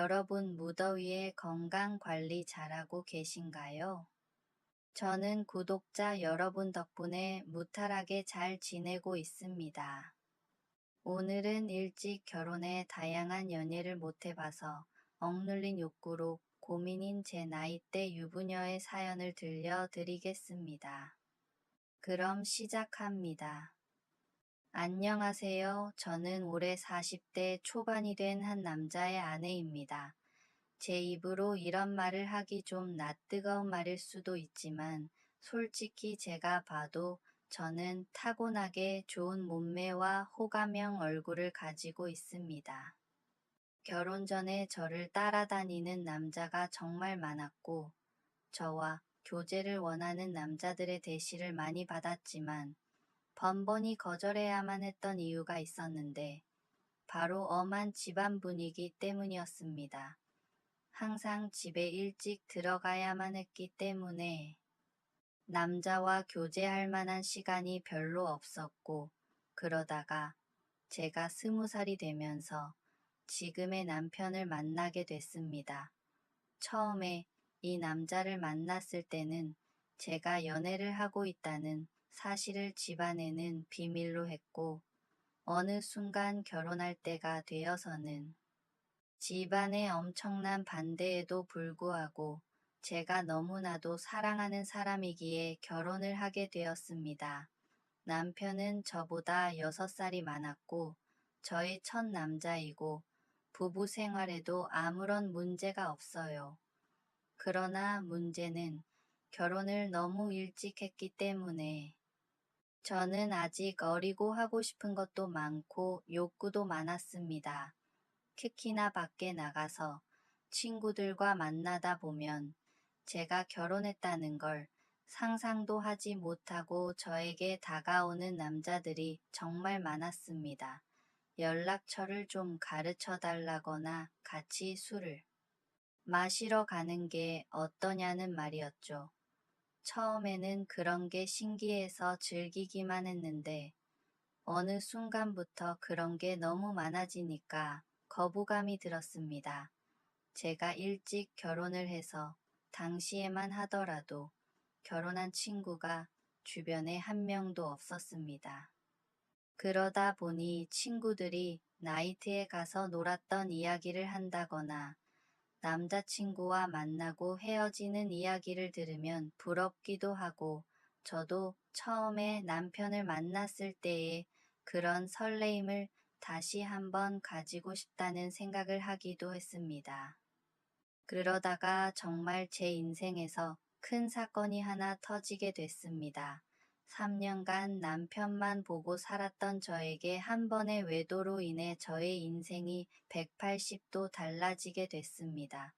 여러분 무더위에 건강 관리 잘하고 계신가요? 저는 구독자 여러분 덕분에 무탈하게 잘 지내고 있습니다. 오늘은 일찍 결혼해 다양한 연애를 못해봐서 억눌린 욕구로 고민인 제 나이대 유부녀의 사연을 들려드리겠습니다. 그럼 시작합니다. 안녕하세요. 저는 올해 40대 초반이 된 한 남자의 아내입니다. 제 입으로 이런 말을 하기 좀 낯뜨거운 말일 수도 있지만 솔직히 제가 봐도 저는 타고나게 좋은 몸매와 호감형 얼굴을 가지고 있습니다. 결혼 전에 저를 따라다니는 남자가 정말 많았고 저와 교제를 원하는 남자들의 대시를 많이 받았지만 번번이 거절해야만 했던 이유가 있었는데 바로 엄한 집안 분위기 때문이었습니다. 항상 집에 일찍 들어가야만 했기 때문에 남자와 교제할 만한 시간이 별로 없었고 그러다가 제가 스무 살이 되면서 지금의 남편을 만나게 됐습니다. 처음에 이 남자를 만났을 때는 제가 연애를 하고 있다는 사실을 집안에는 비밀로 했고 어느 순간 결혼할 때가 되어서는 집안의 엄청난 반대에도 불구하고 제가 너무나도 사랑하는 사람이기에 결혼을 하게 되었습니다. 남편은 저보다 6살이 많았고 저의 첫 남자이고 부부 생활에도 아무런 문제가 없어요. 그러나 문제는 결혼을 너무 일찍 했기 때문에 저는 아직 어리고 하고 싶은 것도 많고 욕구도 많았습니다. 특히나 밖에 나가서 친구들과 만나다 보면 제가 결혼했다는 걸 상상도 하지 못하고 저에게 다가오는 남자들이 정말 많았습니다. 연락처를 좀 가르쳐 달라거나 같이 술을 마시러 가는 게 어떠냐는 말이었죠. 처음에는 그런 게 신기해서 즐기기만 했는데 어느 순간부터 그런 게 너무 많아지니까 거부감이 들었습니다. 제가 일찍 결혼을 해서 당시에만 하더라도 결혼한 친구가 주변에 한 명도 없었습니다. 그러다 보니 친구들이 나이트에 가서 놀았던 이야기를 한다거나 남자친구와 만나고 헤어지는 이야기를 들으면 부럽기도 하고 저도 처음에 남편을 만났을 때의 그런 설레임을 다시 한번 가지고 싶다는 생각을 하기도 했습니다. 그러다가 정말 제 인생에서 큰 사건이 하나 터지게 됐습니다. 3년간 남편만 보고 살았던 저에게 한 번의 외도로 인해 저의 인생이 180도 달라지게 됐습니다.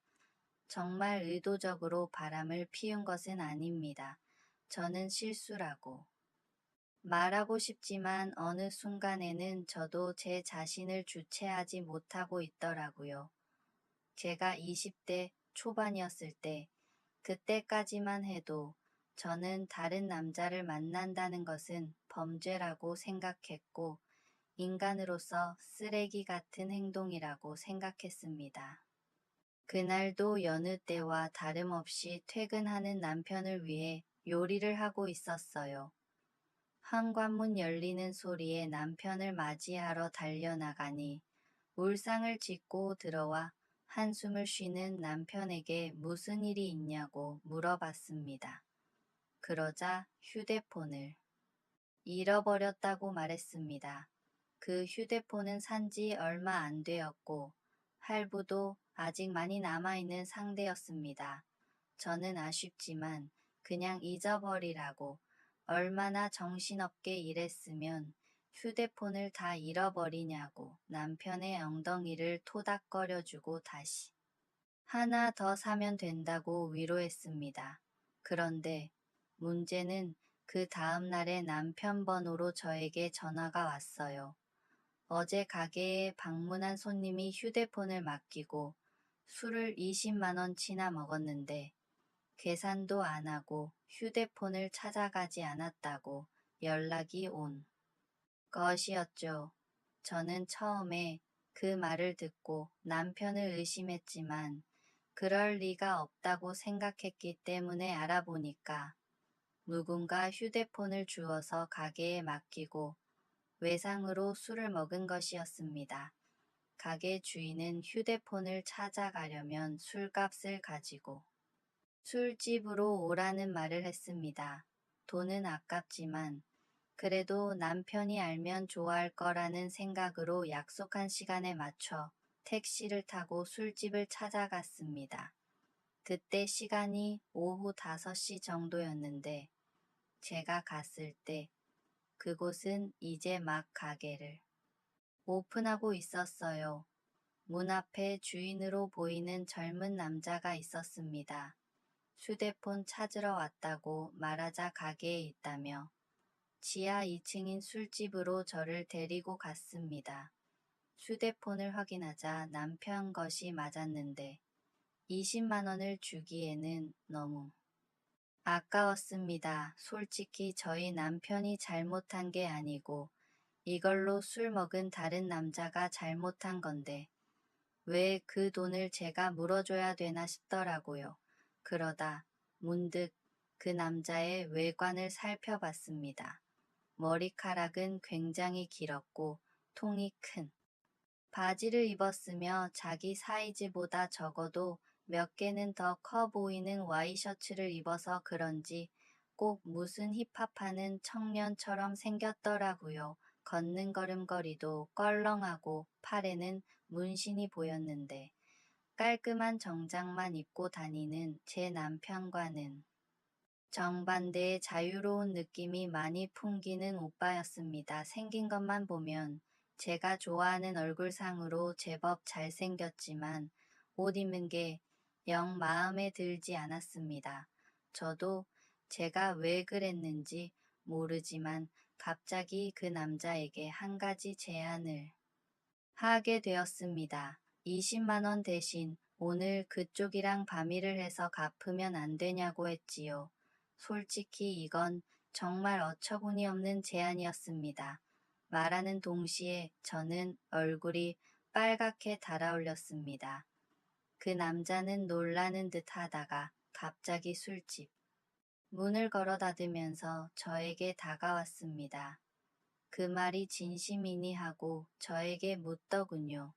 정말 의도적으로 바람을 피운 것은 아닙니다. 저는 실수라고. 말하고 싶지만 어느 순간에는 저도 제 자신을 주체하지 못하고 있더라고요. 제가 20대 초반이었을 때, 그때까지만 해도 저는 다른 남자를 만난다는 것은 범죄라고 생각했고 인간으로서 쓰레기 같은 행동이라고 생각했습니다. 그날도 여느 때와 다름없이 퇴근하는 남편을 위해 요리를 하고 있었어요. 현관문 열리는 소리에 남편을 맞이하러 달려나가니 울상을 짓고 들어와 한숨을 쉬는 남편에게 무슨 일이 있냐고 물어봤습니다. 그러자 휴대폰을 잃어버렸다고 말했습니다. 그 휴대폰은 산 지 얼마 안 되었고 할부도 아직 많이 남아있는 상대였습니다. 저는 아쉽지만 그냥 잊어버리라고 얼마나 정신없게 일했으면 휴대폰을 다 잃어버리냐고 남편의 엉덩이를 토닥거려주고 다시 하나 더 사면 된다고 위로했습니다. 그런데 문제는 그 다음 날에 남편 번호로 저에게 전화가 왔어요. 어제 가게에 방문한 손님이 휴대폰을 맡기고 술을 20만원치나 먹었는데 계산도 안 하고 휴대폰을 찾아가지 않았다고 연락이 온 것이었죠. 저는 처음에 그 말을 듣고 남편을 의심했지만 그럴 리가 없다고 생각했기 때문에 알아보니까 누군가 휴대폰을 주어서 가게에 맡기고 외상으로 술을 먹은 것이었습니다. 가게 주인은 휴대폰을 찾아가려면 술값을 가지고 술집으로 오라는 말을 했습니다. 돈은 아깝지만 그래도 남편이 알면 좋아할 거라는 생각으로 약속한 시간에 맞춰 택시를 타고 술집을 찾아갔습니다. 그때 시간이 오후 5시 정도였는데 제가 갔을 때 그곳은 이제 막 가게를 오픈하고 있었어요. 문 앞에 주인으로 보이는 젊은 남자가 있었습니다. 휴대폰 찾으러 왔다고 말하자 가게에 있다며 지하 2층인 술집으로 저를 데리고 갔습니다. 휴대폰을 확인하자 남편 것이 맞았는데 20만 원을 주기에는 너무 아까웠습니다. 솔직히 저희 남편이 잘못한 게 아니고 이걸로 술 먹은 다른 남자가 잘못한 건데 왜 그 돈을 제가 물어줘야 되나 싶더라고요. 그러다 문득 그 남자의 외관을 살펴봤습니다. 머리카락은 굉장히 길었고 통이 큰 바지를 입었으며 자기 사이즈보다 적어도 몇 개는 더 커 보이는 와이셔츠를 입어서 그런지 꼭 무슨 힙합하는 청년처럼 생겼더라고요. 걷는 걸음걸이도 껄렁하고 팔에는 문신이 보였는데 깔끔한 정장만 입고 다니는 제 남편과는 정반대의 자유로운 느낌이 많이 풍기는 오빠였습니다. 생긴 것만 보면 제가 좋아하는 얼굴상으로 제법 잘생겼지만 옷 입는 게 영 마음에 들지 않았습니다. 저도 제가 왜 그랬는지 모르지만 갑자기 그 남자에게 한 가지 제안을 하게 되었습니다. 20만 원 대신 오늘 그쪽이랑 밤일을 해서 갚으면 안 되냐고 했지요. 솔직히 이건 정말 어처구니 없는 제안이었습니다. 말하는 동시에 저는 얼굴이 빨갛게 달아올렸습니다. 그 남자는 놀라는 듯 하다가 갑자기 술집 문을 걸어 닫으면서 저에게 다가왔습니다. 그 말이 진심이니 하고 저에게 묻더군요.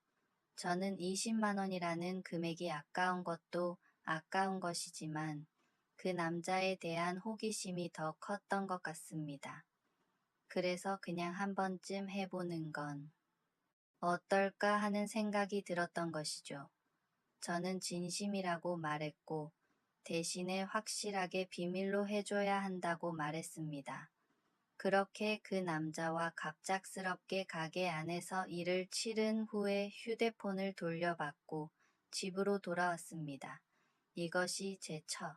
저는 20만 원이라는 금액이 아까운 것도 아까운 것이지만 그 남자에 대한 호기심이 더 컸던 것 같습니다. 그래서 그냥 한 번쯤 해보는 건 어떨까 하는 생각이 들었던 것이죠. 저는 진심이라고 말했고 대신에 확실하게 비밀로 해줘야 한다고 말했습니다. 그렇게 그 남자와 갑작스럽게 가게 안에서 일을 치른 후에 휴대폰을 돌려받고 집으로 돌아왔습니다. 이것이 제 첫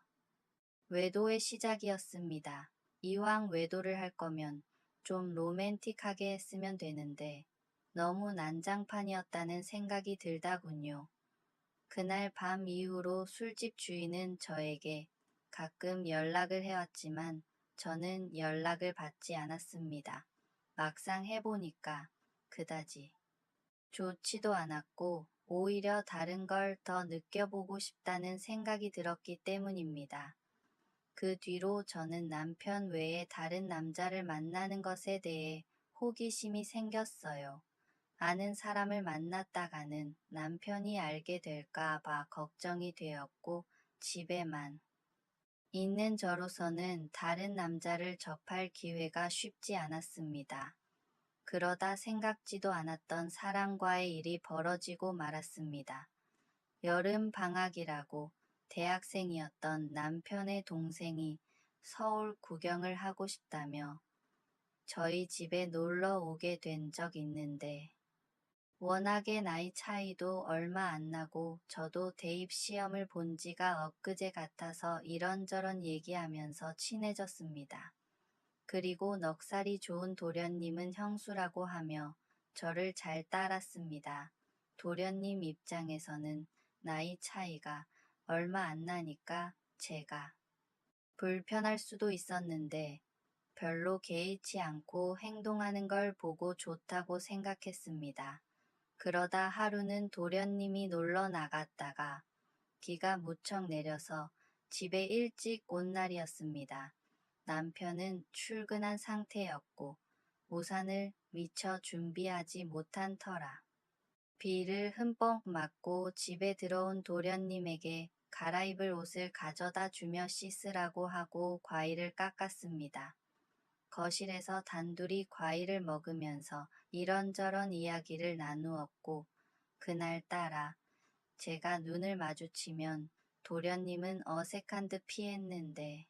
외도의 시작이었습니다. 이왕 외도를 할 거면 좀 로맨틱하게 했으면 되는데 너무 난장판이었다는 생각이 들다군요. 그날 밤 이후로 술집 주인은 저에게 가끔 연락을 해왔지만 저는 연락을 받지 않았습니다. 막상 해보니까 그다지 좋지도 않았고 오히려 다른 걸 더 느껴보고 싶다는 생각이 들었기 때문입니다. 그 뒤로 저는 남편 외에 다른 남자를 만나는 것에 대해 호기심이 생겼어요. 아는 사람을 만났다가는 남편이 알게 될까 봐 걱정이 되었고 집에만 있는 저로서는 다른 남자를 접할 기회가 쉽지 않았습니다. 그러다 생각지도 않았던 사람과의 일이 벌어지고 말았습니다. 여름 방학이라고 대학생이었던 남편의 동생이 서울 구경을 하고 싶다며 저희 집에 놀러 오게 된 적 있는데 워낙에 나이 차이도 얼마 안 나고 저도 대입 시험을 본 지가 엊그제 같아서 이런저런 얘기하면서 친해졌습니다. 그리고 넉살이 좋은 도련님은 형수라고 하며 저를 잘 따랐습니다. 도련님 입장에서는 나이 차이가 얼마 안 나니까 제가 불편할 수도 있었는데 별로 개의치 않고 행동하는 걸 보고 좋다고 생각했습니다. 그러다 하루는 도련님이 놀러 나갔다가 비가 무척 내려서 집에 일찍 온 날이었습니다. 남편은 출근한 상태였고 우산을 미처 준비하지 못한 터라 비를 흠뻑 맞고 집에 들어온 도련님에게 갈아입을 옷을 가져다 주며 씻으라고 하고 과일을 깎았습니다. 거실에서 단둘이 과일을 먹으면서 이런저런 이야기를 나누었고 그날따라 제가 눈을 마주치면 도련님은 어색한 듯 피했는데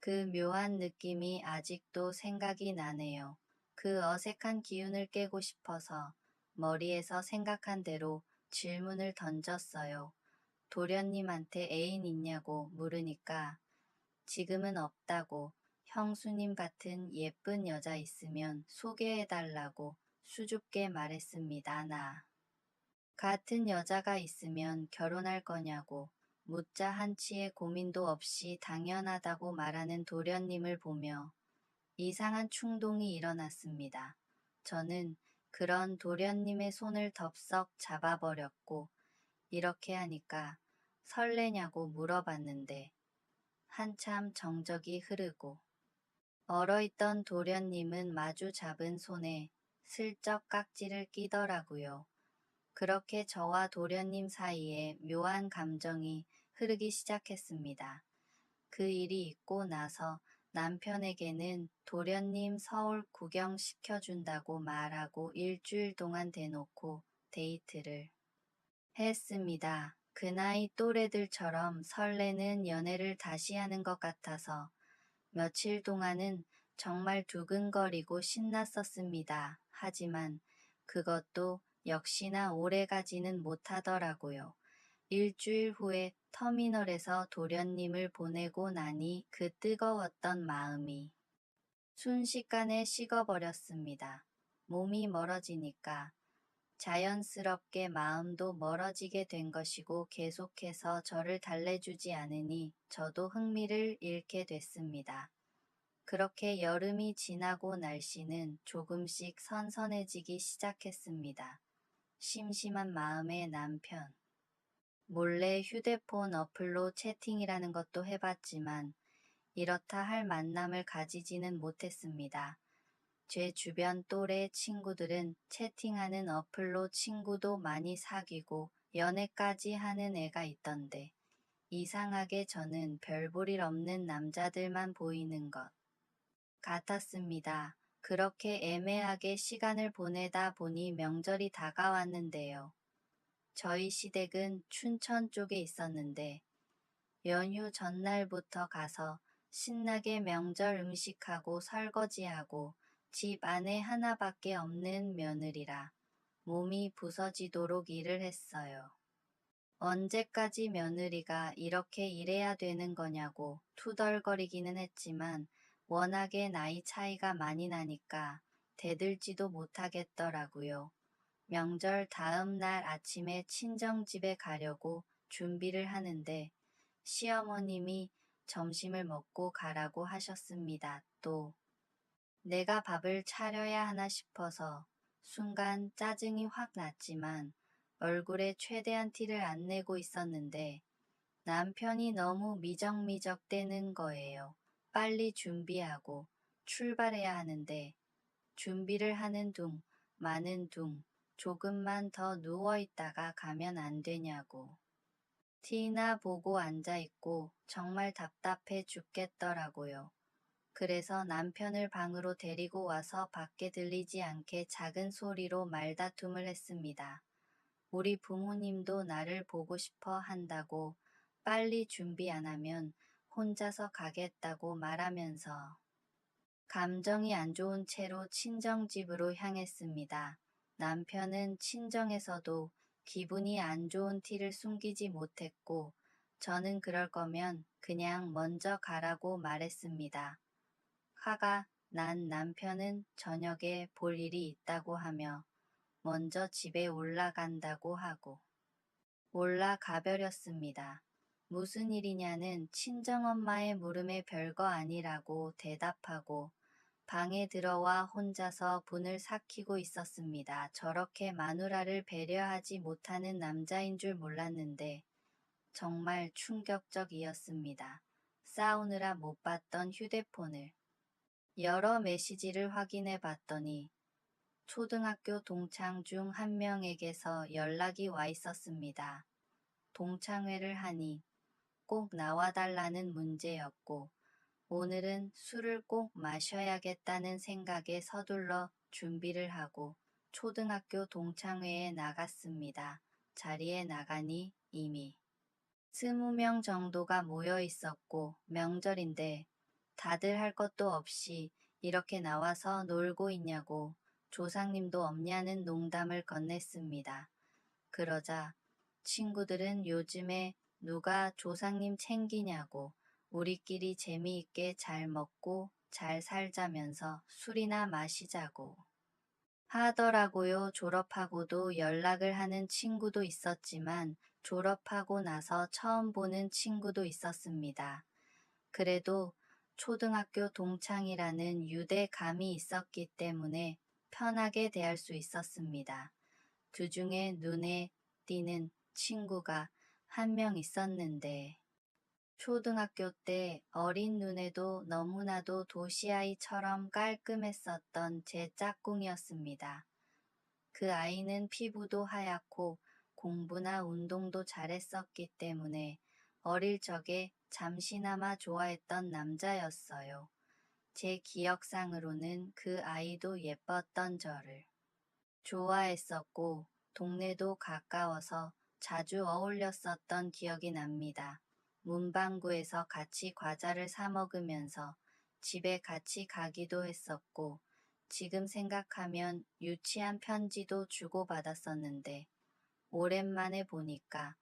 그 묘한 느낌이 아직도 생각이 나네요. 그 어색한 기운을 깨고 싶어서 머리에서 생각한 대로 질문을 던졌어요. 도련님한테 애인 있냐고 물으니까 지금은 없다고 형수님 같은 예쁜 여자 있으면 소개해달라고 수줍게 말했습니다. 나 같은 여자가 있으면 결혼할 거냐고 묻자 한치의 고민도 없이 당연하다고 말하는 도련님을 보며 이상한 충동이 일어났습니다. 저는 그런 도련님의 손을 덥석 잡아버렸고 이렇게 하니까 설레냐고 물어봤는데 한참 정적이 흐르고 얼어있던 도련님은 마주 잡은 손에 슬쩍 깍지를 끼더라고요. 그렇게 저와 도련님 사이에 묘한 감정이 흐르기 시작했습니다. 그 일이 있고 나서 남편에게는 도련님 서울 구경시켜준다고 말하고 일주일 동안 대놓고 데이트를 했습니다. 그 나이 또래들처럼 설레는 연애를 다시 하는 것 같아서 며칠 동안은 정말 두근거리고 신났었습니다. 하지만 그것도 역시나 오래 가지는 못하더라고요. 일주일 후에 터미널에서 도련님을 보내고 나니 그 뜨거웠던 마음이 순식간에 식어버렸습니다. 몸이 멀어지니까 자연스럽게 마음도 멀어지게 된 것이고 계속해서 저를 달래주지 않으니 저도 흥미를 잃게 됐습니다. 그렇게 여름이 지나고 날씨는 조금씩 선선해지기 시작했습니다. 심심한 마음의 남편. 몰래 휴대폰 어플로 채팅이라는 것도 해봤지만 이렇다 할 만남을 가지지는 못했습니다. 제 주변 또래 친구들은 채팅하는 어플로 친구도 많이 사귀고 연애까지 하는 애가 있던데 이상하게 저는 별 볼일 없는 남자들만 보이는 것 같았습니다. 그렇게 애매하게 시간을 보내다 보니 명절이 다가왔는데요. 저희 시댁은 춘천 쪽에 있었는데 연휴 전날부터 가서 신나게 명절 음식하고 설거지하고 집 안에 하나밖에 없는 며느리라 몸이 부서지도록 일을 했어요. 언제까지 며느리가 이렇게 일해야 되는 거냐고 투덜거리기는 했지만 워낙에 나이 차이가 많이 나니까 대들지도 못하겠더라고요. 명절 다음 날 아침에 친정집에 가려고 준비를 하는데 시어머님이 점심을 먹고 가라고 하셨습니다. 또 내가 밥을 차려야 하나 싶어서 순간 짜증이 확 났지만 얼굴에 최대한 티를 안 내고 있었는데 남편이 너무 미적미적 대는 거예요. 빨리 준비하고 출발해야 하는데 준비를 하는 둥, 마는 둥, 조금만 더 누워있다가 가면 안 되냐고. 티나 보고 앉아있고 정말 답답해 죽겠더라고요. 그래서 남편을 방으로 데리고 와서 밖에 들리지 않게 작은 소리로 말다툼을 했습니다. 우리 부모님도 나를 보고 싶어 한다고 빨리 준비 안 하면 혼자서 가겠다고 말하면서 감정이 안 좋은 채로 친정집으로 향했습니다. 남편은 친정에서도 기분이 안 좋은 티를 숨기지 못했고 저는 그럴 거면 그냥 먼저 가라고 말했습니다. 화가 난 남편은 저녁에 볼 일이 있다고 하며 먼저 집에 올라간다고 하고 올라가 버렸습니다. 무슨 일이냐는 친정엄마의 물음에 별거 아니라고 대답하고 방에 들어와 혼자서 분을 삭히고 있었습니다. 저렇게 마누라를 배려하지 못하는 남자인 줄 몰랐는데 정말 충격적이었습니다. 싸우느라 못 봤던 휴대폰을 여러 메시지를 확인해 봤더니 초등학교 동창 중 한 명에게서 연락이 와 있었습니다. 동창회를 하니 꼭 나와달라는 문제였고 오늘은 술을 꼭 마셔야겠다는 생각에 서둘러 준비를 하고 초등학교 동창회에 나갔습니다. 자리에 나가니 이미 스무 명 정도가 모여 있었고 명절인데 다들 할 것도 없이 이렇게 나와서 놀고 있냐고 조상님도 없냐는 농담을 건넸습니다. 그러자 친구들은 요즘에 누가 조상님 챙기냐고 우리끼리 재미있게 잘 먹고 잘 살자면서 술이나 마시자고 하더라고요. 졸업하고도 연락을 하는 친구도 있었지만 졸업하고 나서 처음 보는 친구도 있었습니다. 그래도 초등학교 동창이라는 유대 감이 있었기 때문에 편하게 대할 수 있었습니다. 그 중에 눈에 띄는 친구가 한 명 있었는데 초등학교 때 어린 눈에도 너무나도 도시아이처럼 깔끔했었던 제 짝꿍이었습니다. 그 아이는 피부도 하얗고 공부나 운동도 잘했었기 때문에 어릴 적에 잠시나마 좋아했던 남자였어요. 제 기억상으로는 그 아이도 예뻤던 저를 좋아했었고 동네도 가까워서 자주 어울렸었던 기억이 납니다. 문방구에서 같이 과자를 사 먹으면서 집에 같이 가기도 했었고 지금 생각하면 유치한 편지도 주고받았었는데 오랜만에 보니까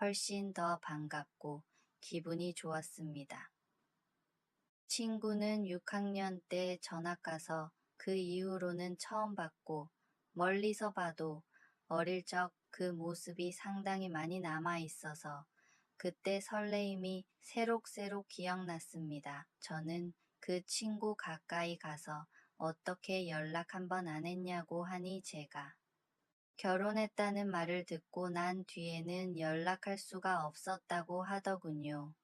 훨씬 더 반갑고 기분이 좋았습니다. 친구는 6학년 때 전학 가서 그 이후로는 처음 봤고 멀리서 봐도 어릴 적 그 모습이 상당히 많이 남아 있어서 그때 설레임이 새록새록 기억났습니다. 저는 그 친구 가까이 가서 어떻게 연락 한번 안 했냐고 하니 제가 결혼했다는 말을 듣고 난 뒤에는 연락할 수가 없었다고 하더군요.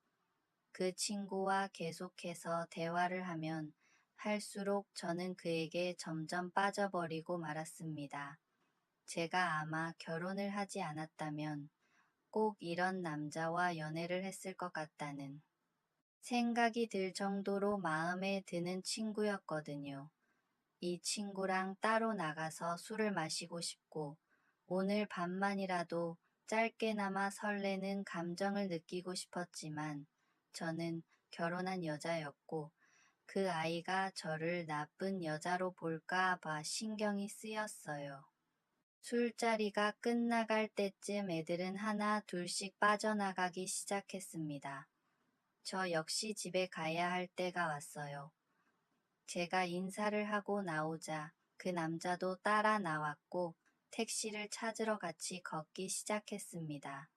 그 친구와 계속해서 대화를 하면 할수록 저는 그에게 점점 빠져버리고 말았습니다. 제가 아마 결혼을 하지 않았다면 꼭 이런 남자와 연애를 했을 것 같다는 생각이 들 정도로 마음에 드는 친구였거든요. 이 친구랑 따로 나가서 술을 마시고 싶고 오늘 밤만이라도 짧게나마 설레는 감정을 느끼고 싶었지만 저는 결혼한 여자였고 그 아이가 저를 나쁜 여자로 볼까 봐 신경이 쓰였어요. 술자리가 끝나갈 때쯤 애들은 하나 둘씩 빠져나가기 시작했습니다. 저 역시 집에 가야 할 때가 왔어요. 제가 인사를 하고 나오자 그 남자도 따라 나왔고 택시를 찾으러 같이 걷기 시작했습니다.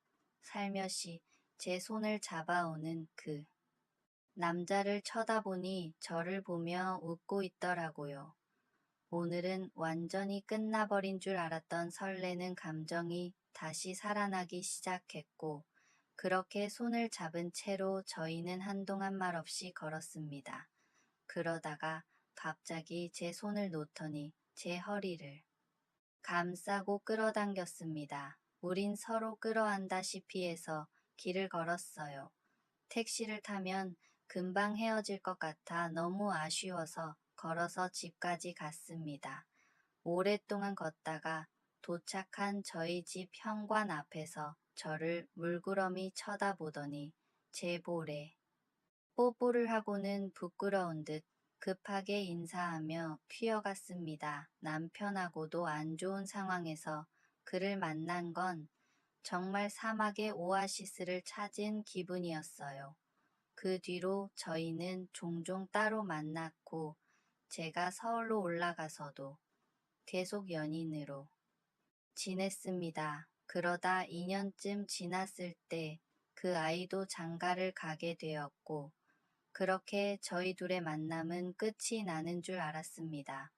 살며시 제 손을 잡아오는 그 남자를 쳐다보니 저를 보며 웃고 있더라고요. 오늘은 완전히 끝나버린 줄 알았던 설레는 감정이 다시 살아나기 시작했고, 그렇게 손을 잡은 채로 저희는 한동안 말없이 걸었습니다. 그러다가 갑자기 제 손을 놓더니 제 허리를 감싸고 끌어당겼습니다. 우린 서로 끌어안다시피 해서 길을 걸었어요. 택시를 타면 금방 헤어질 것 같아 너무 아쉬워서 걸어서 집까지 갔습니다. 오랫동안 걷다가 도착한 저희 집 현관 앞에서 저를 물구러미 쳐다보더니 제 볼에 뽀뽀를 하고는 부끄러운 듯 급하게 인사하며 튀어갔습니다. 남편하고도 안 좋은 상황에서 그를 만난 건 정말 사막의 오아시스를 찾은 기분이었어요. 그 뒤로 저희는 종종 따로 만났고 제가 서울로 올라가서도 계속 연인으로 지냈습니다. 그러다 2년쯤 지났을 때 그 아이도 장가를 가게 되었고 그렇게 저희 둘의 만남은 끝이 나는 줄 알았습니다.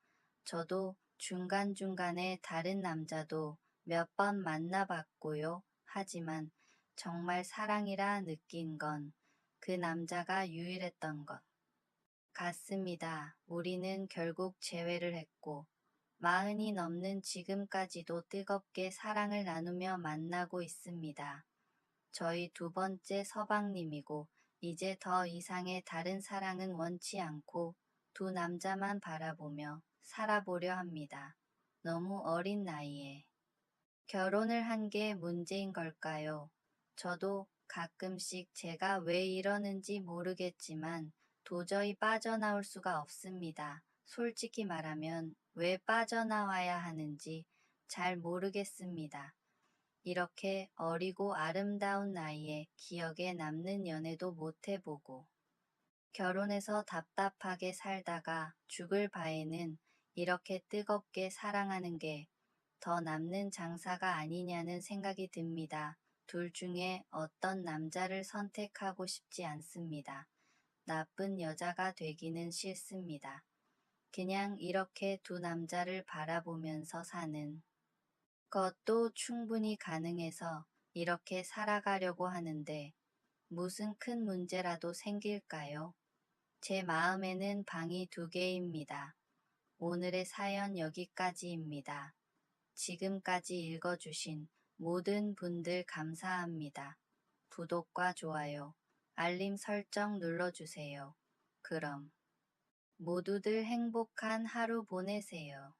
저도 중간중간에 다른 남자도 몇 번 만나봤고요. 하지만 정말 사랑이라 느낀 건 그 남자가 유일했던 것 같습니다. 우리는 결국 재회를 했고 마흔이 넘는 지금까지도 뜨겁게 사랑을 나누며 만나고 있습니다. 저희 두 번째 서방님이고 이제 더 이상의 다른 사랑은 원치 않고 두 남자만 바라보며 살아보려 합니다. 너무 어린 나이에 결혼을 한 게 문제인 걸까요? 저도 가끔씩 제가 왜 이러는지 모르겠지만 도저히 빠져나올 수가 없습니다. 솔직히 말하면 왜 빠져나와야 하는지 잘 모르겠습니다. 이렇게 어리고 아름다운 나이에 기억에 남는 연애도 못 해보고 결혼해서 답답하게 살다가 죽을 바에는 이렇게 뜨겁게 사랑하는 게 더 남는 장사가 아니냐는 생각이 듭니다. 둘 중에 어떤 남자를 선택하고 싶지 않습니다. 나쁜 여자가 되기는 싫습니다. 그냥 이렇게 두 남자를 바라보면서 사는 것도 충분히 가능해서 이렇게 살아가려고 하는데 무슨 큰 문제라도 생길까요? 제 마음에는 방이 두 개입니다. 오늘의 사연 여기까지입니다. 지금까지 읽어주신 모든 분들 감사합니다. 구독과 좋아요, 알림 설정 눌러주세요. 그럼 모두들 행복한 하루 보내세요.